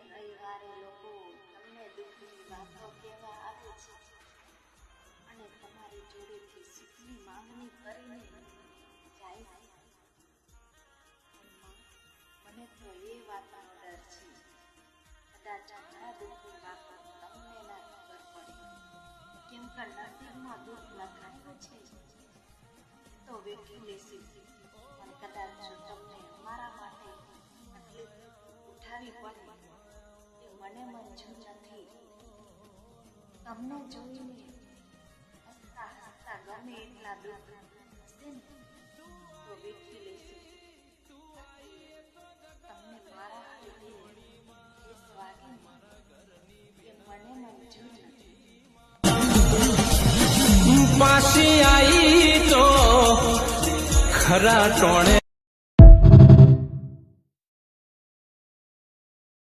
રવિવારે લોકો તમને દુઃખની વાતો કહેવા આવે છે અને તમારી જોડેથી સુખની માંગણી કરીને જાય છે મને તો એ વાતનો ડર છે કદાચ આ દુઃખની વાતો તમને ના ખબર પડે કેમ કે નસીબમાં દુઃખ લખાયું છે તો વેઠી લેશું પણ કદાચ તમને અમારા માટે તકલીફ ઉઠાવી પડે મને મંજૂર નથી. તમને જોઈને હસતા હસતા ગમે એટલા દુઃખ હશે ને? તો વેઠી લેશું તમને મારા હાથે ઠેસ વાગે એ મને મંજૂર નથી. પાછી આઈ તો ખરા ટોણે